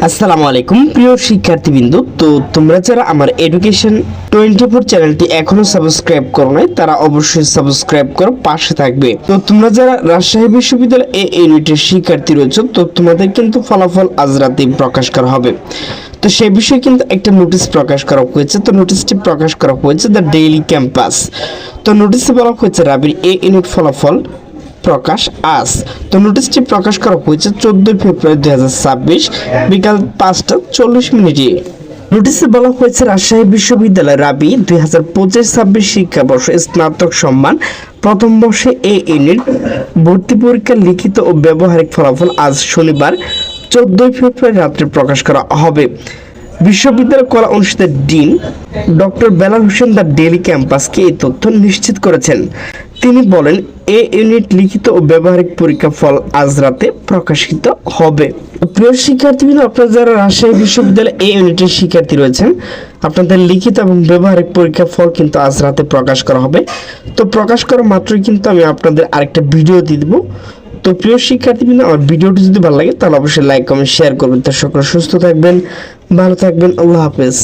আসসালামু আলাইকুম, প্রিয় শিক্ষার্থীবৃন্দ। তো তোমরা যারা আমার এডুকেশন টোয়েন্টি ফোর চ্যানেলটি এখনও সাবস্ক্রাইব করো নাই, তারা অবশ্যই সাবস্ক্রাইব করো, পাশে থাকবে। তো তোমরা যারা রাজশাহী বিশ্ববিদ্যালয় এ ইউনিটের শিক্ষার্থী রয়েছে, তো তোমাদের কিন্তু ফলাফল আজ রাতে প্রকাশ করা হবে। তো সেই বিষয়ে কিন্তু একটা নোটিশ প্রকাশ করা হয়েছে। তো নোটিশটি প্রকাশ করা হয়েছে দ্য ডেইলি ক্যাম্পাস তো নোটিশে বলা হয়েছে, রাবির এ ইউনিট ফলাফল প্রকাশ আজ। তো নোটিশটি প্রকাশ করা হয়েছে চোদ্দই ফেব্রুয়ারি দুই হাজার ছাব্বিশ, বিকাল পাঁচটা চল্লিশ মিনিটে। নোটিশে বলা হয়েছে, রাজশাহী বিশ্ববিদ্যালয় রাবি দুই হাজার পঁচিশ ছাব্বিশ শিক্ষাবর্ষ স্নাতক সম্মান প্রথম বর্ষে এ ইউনিট ভর্তি পরীক্ষার লিখিত ও ব্যবহারিক ফলাফল আজ শনিবার চোদ্দই ফেব্রুয়ারি রাত্রে প্রকাশ করা হবে। বিশ্ববিদ্যালয় কলা অনুষদের dean doctor Belal Hossain the daily ক্যাম্পাসকে এই তথ্য নিশ্চিত করেছেন। তিনি বলেন, এ ইউনিট লিখিত ও ব্যবহারিক পরীক্ষা ফল আজ রাতে প্রকাশিত হবে। প্রিয় শিক্ষার্থীবৃন্দ, আপনারা যারা রাজশাহী বিশ্ববিদ্যালয়ে এ ইউনিটের শিক্ষার্থী রয়েছেন, আপনাদের লিখিত এবং ব্যবহারিক পরীক্ষা ফল কিন্তু আজ রাতে প্রকাশ করা হবে। তো প্রকাশ করা মাত্রই কিন্তু আমি আপনাদের আরেকটা ভিডিও দিয়ে দেবো। তো প্রিয় শিক্ষার্থীবৃন্দ, আমার ভিডিওটি যদি ভালো লাগে, তাহলে অবশ্যই লাইক, কমেন্ট শেয়ার করবেন। তো সকলে সুস্থ থাকবেন, ভালো থাকবেন, আল্লাহ হাফেজ।